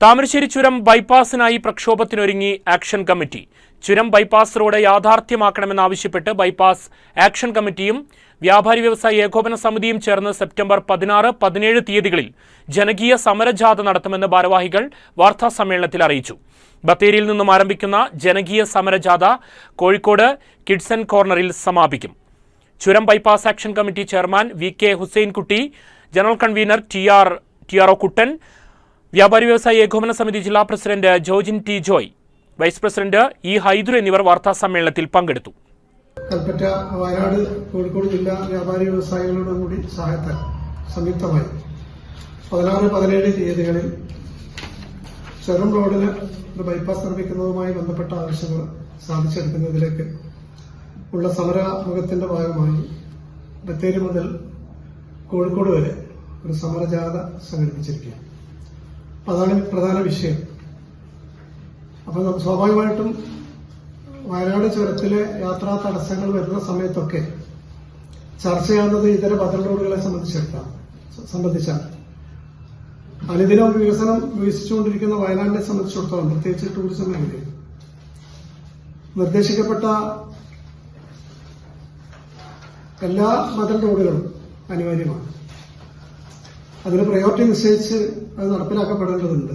താമരശ്ശേരി ചുരം ബൈപ്പാസിനായി പ്രക്ഷോഭത്തിനൊരുങ്ങി ആക്ഷൻ കമ്മിറ്റി. ചുരം ബൈപ്പാസ് റോഡ് യാഥാർത്ഥ്യമാക്കണമെന്നാവശ്യപ്പെട്ട് ബൈപ്പാസ് ആക്ഷൻ കമ്മിറ്റിയും വ്യാപാരി വ്യവസായ ഏകോപന സമിതിയും ചേർന്ന് സെപ്റ്റംബർ പതിനാറ് പതിനേഴ് തീയതികളിൽ ജനകീയ സമരജാഥ നടത്തുമെന്ന് ഭാരവാഹികൾ വാർത്താ സമ്മേളനത്തിൽ അറിയിച്ചു. ബത്തേരിയിൽ നിന്നും ആരംഭിക്കുന്ന ജനകീയ സമരജാഥ കോഴിക്കോട് കിഡ്സൺ കോർണറിൽ സമാപിക്കും. ചുരം bypass action committee chairman V K Husainkutty general convener T R T R O Kuttan വ്യാപാരി വ്യവസായി ഏകോപന സമിതി ജില്ലാ president Jojin T Joy vice president E Haidur എന്നിവർ വാർത്താ സമ്മേളനത്തിൽ പങ്കെടുത്തു. കൽപ്പറ്റ വയനാട് കോഴിക്കോട് ജില്ലാ വ്യാപാരി വ്യവസായികളുടെ കൂടി സഹായത്താൽ സംയുക്തമായി പതിനാറ് പതിനേഴ് തീയതികളിൽ ചെറും റോഡിന് ഒരു ബൈപ്പാസ് നിർമ്മിക്കുന്നതുമായി ബന്ധപ്പെട്ട ആവശ്യങ്ങൾ സാധിച്ചെടുക്കുന്നതിലേക്ക് ഉള്ള സമരമുഖത്തിന്റെ ഭാഗമായി ബത്തേരി മുതൽ കോഴിക്കോട് വരെ ഒരു സമരജാഥ സംഘടിപ്പിച്ചിരിക്കുക അതാണ് പ്രധാന വിഷയം. അപ്പം സ്വാഭാവികമായിട്ടും വയനാട് ചുരത്തിലെ യാത്രാ തടസ്സങ്ങൾ വരുന്ന സമയത്തൊക്കെ ചർച്ച ചെയ്യുന്നത് ഇതര ബദൽ റോഡുകളെ സംബന്ധിച്ചിടത്താണ് സംബന്ധിച്ചാണ്. അനുദിനം വികസനം വികസിച്ചുകൊണ്ടിരിക്കുന്ന വയനാടിനെ സംബന്ധിച്ചിടത്തോളം പ്രത്യേകിച്ച് ടൂറിസം മേഖലയിൽ നിർദ്ദേശിക്കപ്പെട്ട എല്ലാ ബദൽ റോഡുകളും അനിവാര്യമാണ്. അതിന് പ്രയോറിറ്റി നിശ്ചയിച്ച് അത് നടപ്പിലാക്കപ്പെടേണ്ടതുണ്ട്.